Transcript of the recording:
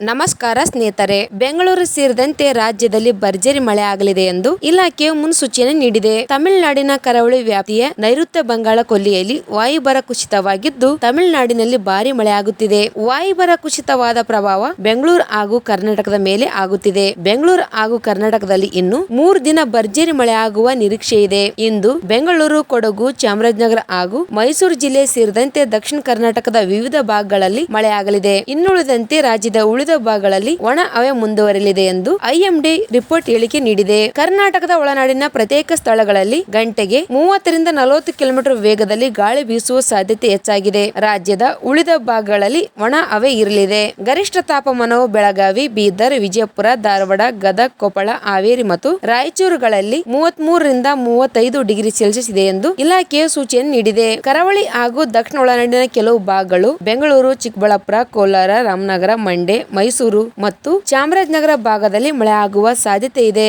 ನಮಸ್ಕಾರ ಸ್ನೇಹಿತರೆ, ಬೆಂಗಳೂರು ಸೇರಿದಂತೆ ರಾಜ್ಯದಲ್ಲಿ ಭರ್ಜರಿ ಮಳೆ ಆಗಲಿದೆ ಎಂದು ಇಲಾಖೆಯು ಮುನ್ಸೂಚನೆ ನೀಡಿದೆ. ತಮಿಳುನಾಡಿನ ಕರಾವಳಿ ವ್ಯಾಪ್ತಿಯ ನೈಋತ್ಯ ಬಂಗಾಳ ಕೊಲ್ಲಿಯಲ್ಲಿ ವಾಯುಭಾರ ಕುಸಿತವಾಗಿದ್ದು, ತಮಿಳುನಾಡಿನಲ್ಲಿ ಭಾರಿ ಮಳೆ ಆಗುತ್ತಿದೆ. ವಾಯುಭಾರ ಕುಸಿತವಾದ ಪ್ರಭಾವ ಬೆಂಗಳೂರು ಹಾಗೂ ಕರ್ನಾಟಕದ ಮೇಲೆ ಆಗುತ್ತಿದೆ. ಬೆಂಗಳೂರು ಹಾಗೂ ಕರ್ನಾಟಕದಲ್ಲಿ ಇನ್ನು ಮೂರು ದಿನ ಭರ್ಜರಿ ಮಳೆ ಆಗುವ ನಿರೀಕ್ಷೆ ಇದೆ. ಇಂದು ಬೆಂಗಳೂರು, ಕೊಡಗು, ಚಾಮರಾಜನಗರ ಹಾಗೂ ಮೈಸೂರು ಜಿಲ್ಲೆ ಸೇರಿದಂತೆ ದಕ್ಷಿಣ ಕರ್ನಾಟಕದ ವಿವಿಧ ಭಾಗಗಳಲ್ಲಿ ಮಳೆಯಾಗಲಿದೆ ಇನ್ನುಳಿದಂತೆ ರಾಜ್ಯದ ಉಳಿದ ಭಾಗಗಳಲ್ಲಿ ಒಣ ಹವೆ ಮುಂದುವರಿಯಲಿದೆ ಎಂದು ಐಎಂಡಿ ರಿಪೋರ್ಟ್ ಹೇಳಿಕೆ ನೀಡಿದೆ. ಕರ್ನಾಟಕದ ಒಳನಾಡಿನ ಪ್ರತ್ಯೇಕ ಸ್ಥಳಗಳಲ್ಲಿ ಗಂಟೆಗೆ ಮೂವತ್ತರಿಂದ ನಲವತ್ತು ಕಿಲೋಮೀಟರ್ ವೇಗದಲ್ಲಿ ಗಾಳಿ ಬೀಸುವ ಸಾಧ್ಯತೆ ಹೆಚ್ಚಾಗಿದೆ. ರಾಜ್ಯದ ಉಳಿದ ಭಾಗಗಳಲ್ಲಿ ಒಣ ಹವೆ ಇರಲಿದೆ. ಗರಿಷ್ಠ ತಾಪಮಾನವು ಬೆಳಗಾವಿ, ಬೀದರ್, ವಿಜಯಪುರ, ಧಾರವಾಡ, ಗದಗ, ಕೊಪ್ಪಳ, ಹಾವೇರಿ ಮತ್ತು ರಾಯಚೂರುಗಳಲ್ಲಿ ಮೂವತ್ಮೂರರಿಂದ ಮೂವತ್ತೈದು ಡಿಗ್ರಿ ಸೆಲ್ಸಿಯಸ್ ಇದೆ ಎಂದು ಇಲಾಖೆಯ ಸೂಚನೆ ನೀಡಿದೆ. ಕರಾವಳಿ ಹಾಗೂ ದಕ್ಷಿಣ ಒಳನಾಡಿನ ಕೆಲವು ಭಾಗಗಳು ಬೆಂಗಳೂರು, ಚಿಕ್ಕಬಳ್ಳಾಪುರ, ಕೋಲಾರ, ರಾಮನಗರ, ಮಂಡ್ಯ ಮೈಸೂರು ಮತ್ತು ಚಾಮರಾಜನಗರ ಭಾಗದಲ್ಲಿ ಮಳೆ ಸಾಧ್ಯತೆ ಇದೆ.